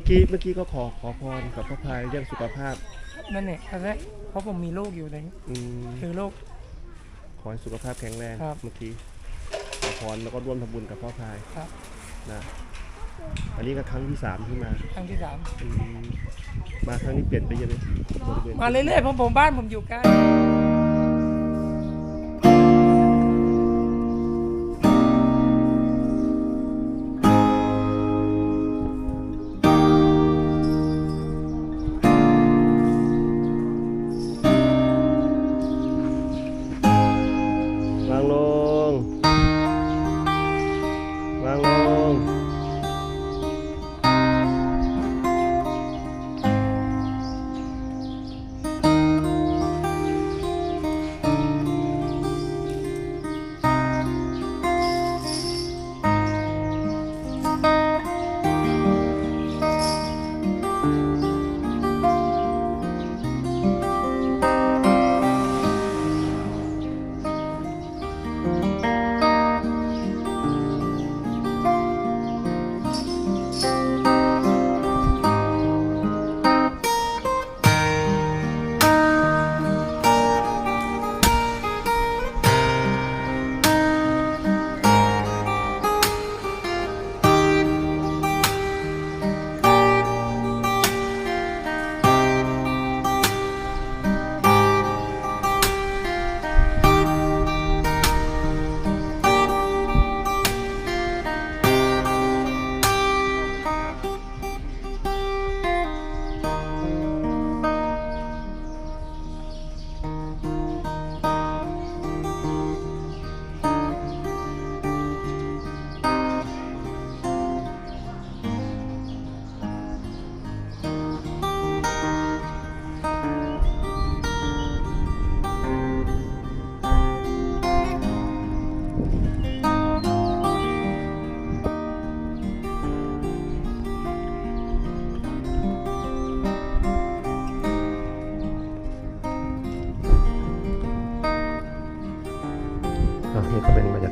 มื่อกี้เมื่อกี้ก็ขอขอพรกับพระพายเรื่องสุขภาพนั่นเนี่ยอันแรกเพราะผมมีลูกอยู่เลยอืมคือลูกขอให้สุขภาพแข็งแรงครับ เมื่อกี้ขอพรแล้วก็ร่วมทำบุญกับพ่อพายครับนะอันนี้ก็ครั้งที่สามที่มาครั้งที่สามอืมมาครั้งนี้เปลี่ยนไปเยอะเลยบริเวณ มาเรื่อยๆเพราะผมบ้านผมอยู่ใกล้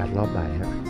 ากาศรอบบ่ายฮะ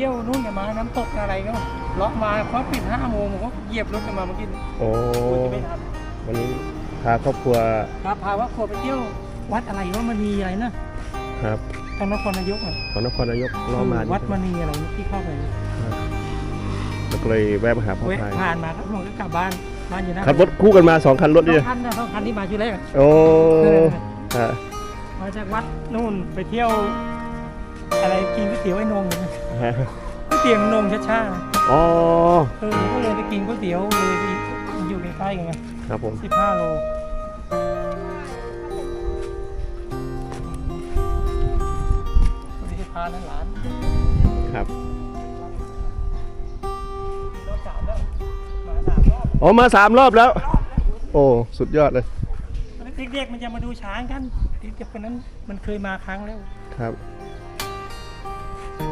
ที่ยวนู่นกันมา น้ำตกอะไรก็เลาะมาเขาปิดห้าโมงผมก็เหยียบรถกันมาเมื่อกี้โอ้กลัวจะไม่ทันวันนี้พาครอบครัวครับพาว่าครัวไปเที่ยววัดอะไรว่ามันมีอะไรนะครับทางนครนายกอะของนครนายกล้อมาวัดมณีอะไรที่เข้าไปครับแล้วก็เลยแวะมาหาพ่อเวะพายผ่านมาครับผมก็กลับบ้านบ้านอยู่นะขับรถคู่กันมาสองคันรถสเนี่อยงคันนะสองคันที่มาชุดแรกอะโอ้เออฮะมาจากวัดนู่นไปเที่ยว อะไรกินก๋วยเตี๋ยวไอ้นงอยู่นะฮะก๋วยเตี๋ยวนงช้าอ๋อ ๆเออก็เลยไปกินก๋วยเตี๋ยวเลยไปอยู่ใกล้ๆกันไงครับผม สิบห้าโลไม่ได้พานั่นหลานครับรถสามแล้วมาสามรอบอ๋อ มาสามรอบแล้ว โอ้ สุดยอดเลย เด็กๆมันจะมาดูช้างกันเด็กๆคนนั้นมันเคยมาครั้งแล้ว ครับ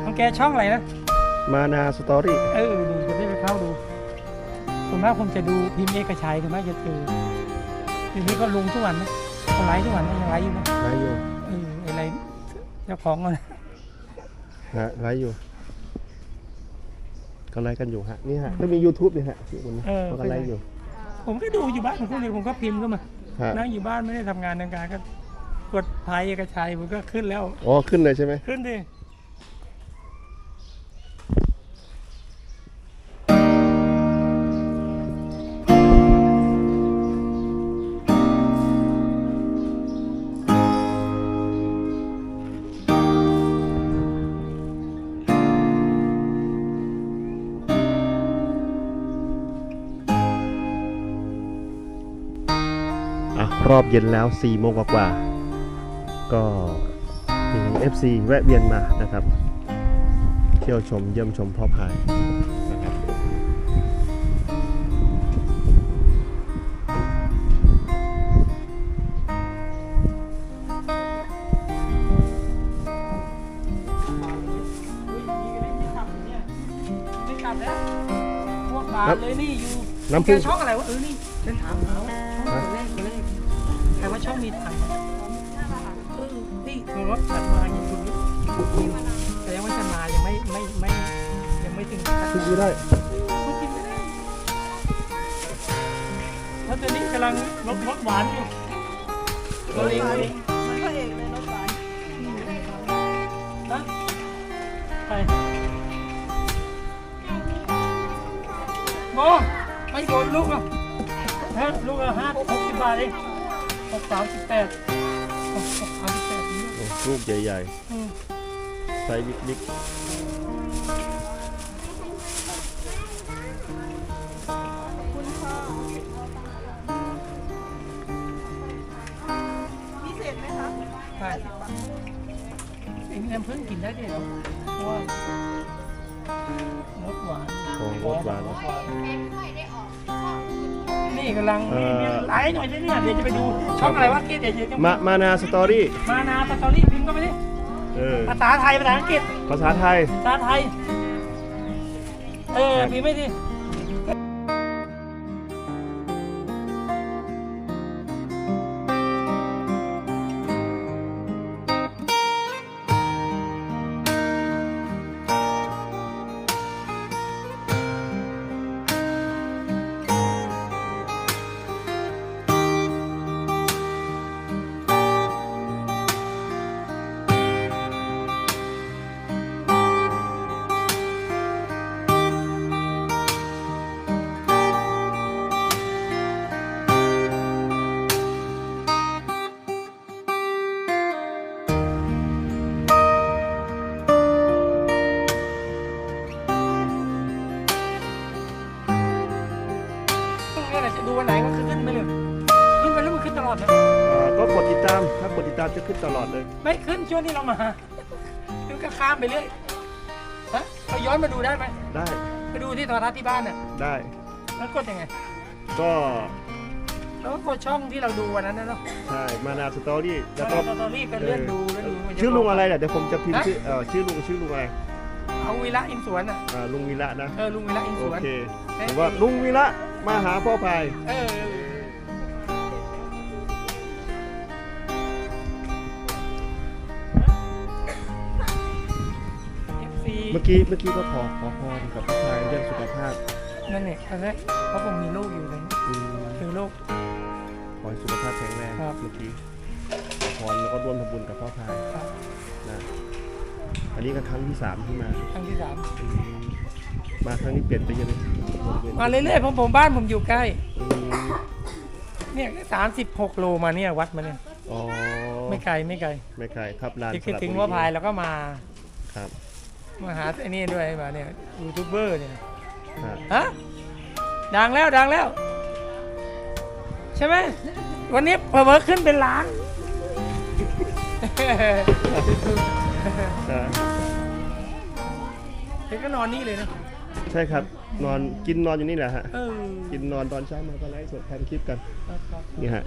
ของแกช่องอะไรนะ มานาสตอรี่เออนี่จะได้ไปเข้าดูส่วนมากผมจะดูพิมพ์เอกชัยส่วนมากจะเจอทีนี้ก็ลงทุกวันนะก็ไลฟ์ทุกวันนะยังไลฟ์อยู่นะไลฟ์อยู่เอออะไรเจ้าของก็นะฮะไลฟ์อยู่ ก็ไลฟ์กันอยู่ฮะนี่ฮะแล้วมี YouTube นี่ฮะอยู่บนนี้เออ เขาก็ไลฟ์อยู่ ผมก็ดูอยู่บ้านของคนเดียวผมก็พิมพ์เข้ามาฮะ นั่งอยู่บ้านไม่ได้ทำงานทางการก็กดพายเอกชัยผมก็ขึ้นแล้ว อ๋อขึ้นเลยใช่ไหมขึ้นดิ รอบเย็นแล้ว4โมงกว่าๆก็มี FC แวะเวียนมานะครับ เที่ยวชมเยี่ยมชมพ่อพายนะครับไม่กลับแล้วพวกบาทเลยนี่อยู่น้ำผึ้งแกช่องอะไรวะเออนี่ฉันถามเขา ใครว่าช่องมีตังค์เออที่ถือว่าฉันมาอย่างคุณแสดงว่าฉันมายังไม่ไม่ไม่ยังไม่ถึงขั้นพึ่งไม่ได้พูดจริงไม่ได้เพราตอนนี้กำลังรสรสหวานอยู่ตัวเองเองมันพระเอกเลยรถไฟฮะไปโบไปโดนลูกอะฮะลูกอะห้าหกสิบบาทเอง กสามสิบแปดหกหกสามสิบแปดนี่โอ้ลูกใหญ่อืมๆไซส์บิ๊กคุณพ่อพิเศษไหมคะใช่ไอ้นี่น้ำผึ้งกินได้ด้วยเหรอเพราะว่ารสหวานๆโอ้รสหวานนี่ กำลังเอ่อ ไลฟ์หน่อยสิเนี่ยเดี๋ยวจะไปดูช่องอะไรวะเกดเดี๋ยวจะมามานาสตอรี่มานาสตอรี่พิมพ์เข้าไปดิเออภาษาไทยภาษาอังกฤษภาษาไทย ภาษาไทย เออพิมพ์ไม่ดิ จะขึ้นตลอดเลย ไม่ขึ้นช่วงที่เรามาดูก็ข้ามไปเรื่อยฮะเราย้อนมาดูได้ไหมได้ไปดูที่โทรทัศน์ที่บ้านน่ะได้แล้วกดยังไง ก็แล้วก็กดช่องที่เราดูวันนั้นนะเนาะใช่มานาสตอรี่แล้แล้ววก็ก็ตอนรีบไปเลื่อนดูแล้วดูมันจชื่อลุงอะไรเนี่ยเดี๋ยวผมจะพิมพ์ชื่อเออชื่อลุงชื่อลุงอะไรเอาวีระอินสวนอะอ่าลุงวีระนะเออลุงวีระอินสโอวนเคผมว่าลุงวีระมาหาพ่อพายเออเอ มื่อกี้เมื่อกี้ก็ขอขอพรกับพ่อพายเรื่องสุขภาพนั่นเนี่ยตอนแรกเพราะผมมีลูกอยู่เลยอืมคือลูก ขอให้สุขภาพแข็งแรงครับ เมื่อกี้ขอพรแล้วก็ร่วมทำบุญกับพ่อพายครับนะอันนี้ก็ครั้งที่สามที่มา ครั้งที่สามอืมมาครั้งนี้เปลี่ยนไปเยอะเลยมาเรื่อยๆผมผมบ้านผมอยู่ใกล้ อืมเนี่ยสามสิบหกโลมาเนี่ยวัดมาเนี่ยอ๋อไม่ไกลไม่ไกลไม่ไกลครับลานจะคิดสระถึงบุรีว่าพายแล้วก็มา ครับ มาหาไอ้นี่ด้วยมาเนี่ยยูทูบเบอร์เนี่ยฮะฮะดังแล้วดังแล้ว ใช่ไหมวันนี้เพิ่มขึ้นเป็นล้านอ่าเด็กก็นอนนี่เลยนะใช่ครับนอนกินนอนอยู่นี่แหละฮะเออกินนอนตอนเช้ามาก็ไลฟ์สดทำคลิปกันครับครับนี่ฮะ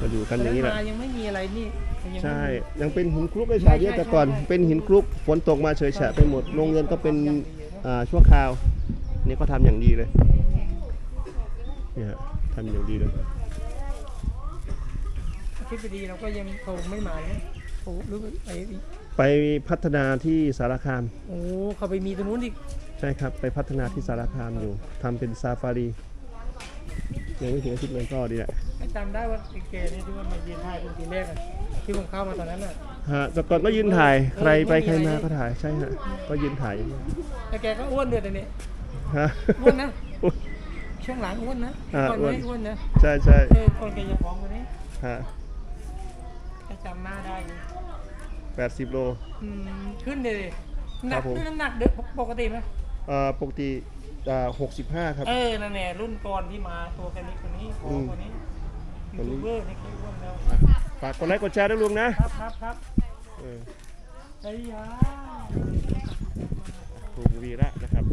มาอยู่กันอย่างนี้แหละ มายังไม่มีอะไรนี่ยังไม่ใช่มียังเป็นหินคลุกเลยชายเนี่ยใช่แต่ก่อน ใช่ เป็นหินคลุก ฝนตกมาเฉยแฉะไปหมด โรงเรียนก็เป็นอ่าชั่วคราว นี่ก็ทำอย่างดีเลย เนี่ยฮะทำอย่างดีเลยคิดไปดีเราก็ยังคงไม่มาเลยโอ้รู้ไปไปพัฒนาที่สารคาม โอ้เขาไปมีตรงนู้นอีกใช่ครับ ไปพัฒนาที่สารคามอยู่ ทำเป็นซาฟารี ยังไม่ถึงอาทิตย์เลยก็ดีแหละจำได้ว่าไอ้เกนี่ที่ว่ามายืนถ่ายเป็นทีแรกอะที่ผมเข้ามาตอนนั้นน่ะฮะแต่ก่อนก็ยืนถ่ายใครไปใครมาก็ถ่ายใช่ฮะก็ยืนถ่ายอยู่แต่แกก็อ้วนเดือดนี่ฮะอ้วนนะช่วงหลังอ้วนนะอ่าก่อนอ้วนไม่อ้วนนะใช่ใช่เออคนแกจะฟ้องคนนี้ฮะแกจำหน้าได้อยู่แปดสิบโลอืมขึ้นเลยหนัครักบผมขึ้นน้ำหนักเด้อปกติไหมปเอ่อปกติอ่า65ครับ เออนั่นแหละรุ่นก่อนที่มาตัวแค่นี้คนนี้พออืมคนนี้คยูนนี้ทูบเบอร์นี่เคยร่วมแล้วอะฝากกดไลค์กดแชร์ด้วยลุงนะครับครับครับเออไอ้ยาลุงวีระนะครับ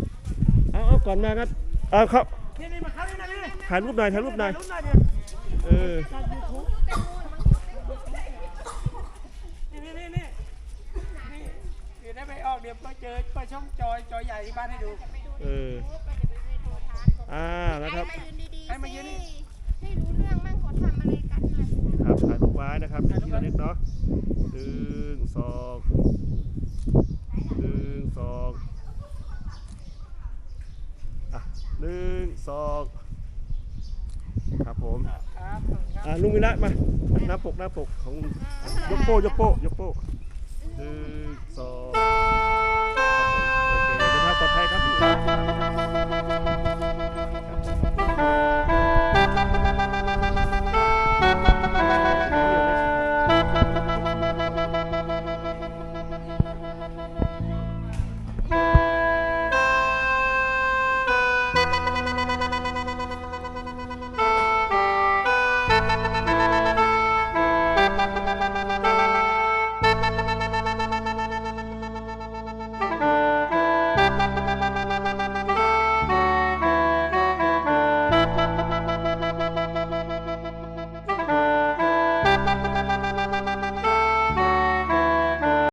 เอาเอาก่อนมาครับเอาครับนี่นี่มาครับนี่นะนี่ถ่ายรูปหน่อยถ่ายรูปหน่อยรุ่นหน่อยเดียวเออ จากยูทูบนี่นี่นี่นี่นี่เดี๋ยวได้ไปออก เดี๋ยวไปเจอไปช่องจอยจอยใหญ่ที่บ้านให้ดู เออ อ่านะครับ ให้มายืนดีๆให้มายืนนี่ สิให้รู้เรื่องมั่งเขาทำอะไรกันน่ะครับถ่ายรูปไว้นะครับที่ที่ระลึกเนาะหนึ่งสองหนึ่งสองอะหนึ่งสองครับผมครับขอบคุณครับ อะลุงวิระมาหน้าปกหน้าปกของลุงยกโป้ยกโป้ยกโป้หนึ่งสอง